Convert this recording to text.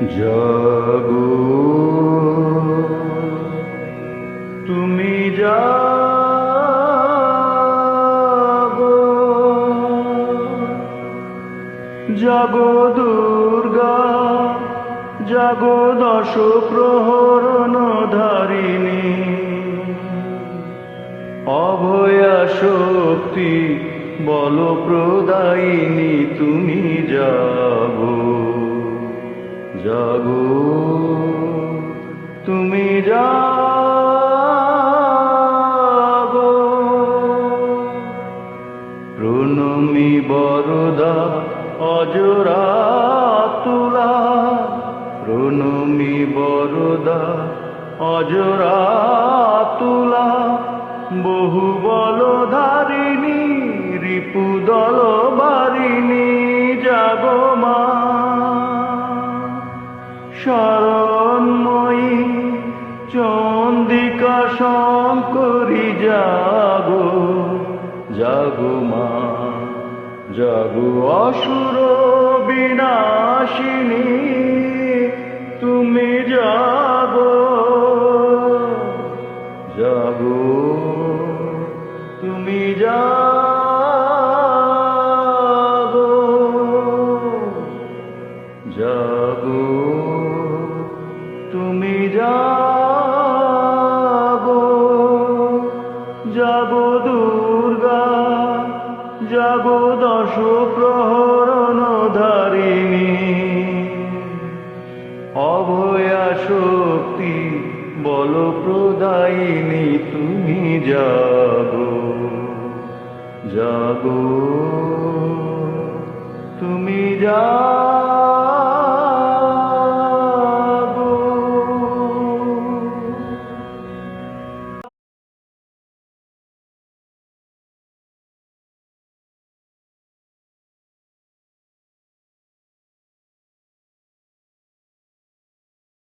জাগো। তুমি জাগো। জাগো দুর্গা, জাগো দশ প্রহরণ ধারিণী অভয়া শক্তি বল প্রদায়িনী তুমি জাগো। জাগো, তুমি জাগো। প্রণমী বরদা, অজরা তুলা। প্রণমী বরদা, অজরা তুলা। বহু বল ধারিণী রিপুদল শরণময়ী চন্দিকা শঙ্করী জাগো জাগো মা, জাগো অসুর বিনাশিনী, তুমি জাগো জাগো, তুমি জাগো জাগো। তুমি জাগো যাব দুর্গা, যাব দশ প্রহরণ ধারিণী। অভয়া শক্তি বল প্রদায়িনী, তুমি যাব জাগো তুমি জাগো